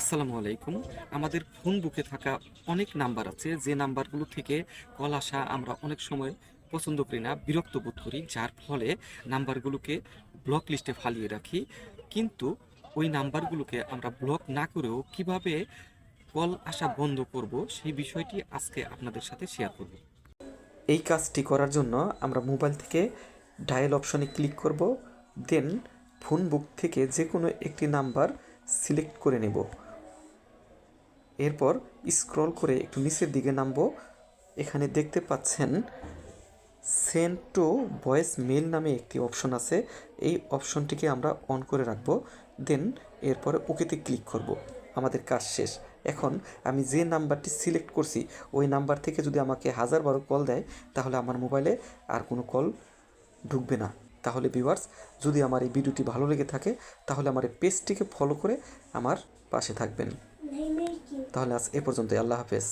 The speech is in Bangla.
আসসালামু আলাইকুম। আমাদের ফোন বুকে থাকা অনেক নাম্বার আছে। যে নাম্বারগুলো থেকে কল আসা আমরা অনেক সময় পছন্দ করি না, বিরক্ত বোধ করি, যার ফলে নাম্বারগুলোকে ব্লক লিস্টে ফালিয়ে রাখি। কিন্তু ওই নাম্বারগুলোকে আমরা ব্লক না করেও কীভাবে কল আসা বন্ধ করব, সেই বিষয়টি আজকে আপনাদের সাথে শেয়ার করব। এই কাজটি করার জন্য আমরা মোবাইল থেকে ডায়াল অপশনে ক্লিক করব দেন ফোন বুক থেকে যে কোনো একটি নাম্বার সিলেক্ট করে নেব। এরপর স্ক্রল করে একটু নিচের দিকে নামবো। এখানে দেখতে পাচ্ছেন সেন্ড টু ভয়েস মেল নামে একটি অপশন আছে। এই অপশনটিকে আমরা অন করে রাখব দেন এরপরে ওকেতে ক্লিক করব। আমাদের কাজ শেষ। এখন আমি যে নাম্বারটি সিলেক্ট করছি, ওই নাম্বার থেকে যদি আমাকে হাজার বারো কল দেয়, তাহলে আমার মোবাইলে আর কোনো কল ঢুকবে না। তাহলে ভিউয়ার্স যদি আমার এই ভিডিওটি ভালো লেগে থাকে, তাহলে আমার এই পেজটিকে ফলো করে আমার পাশে থাকবেন। তাহলে আজ এ পর্যন্তই। আল্লাহ হাফেজ।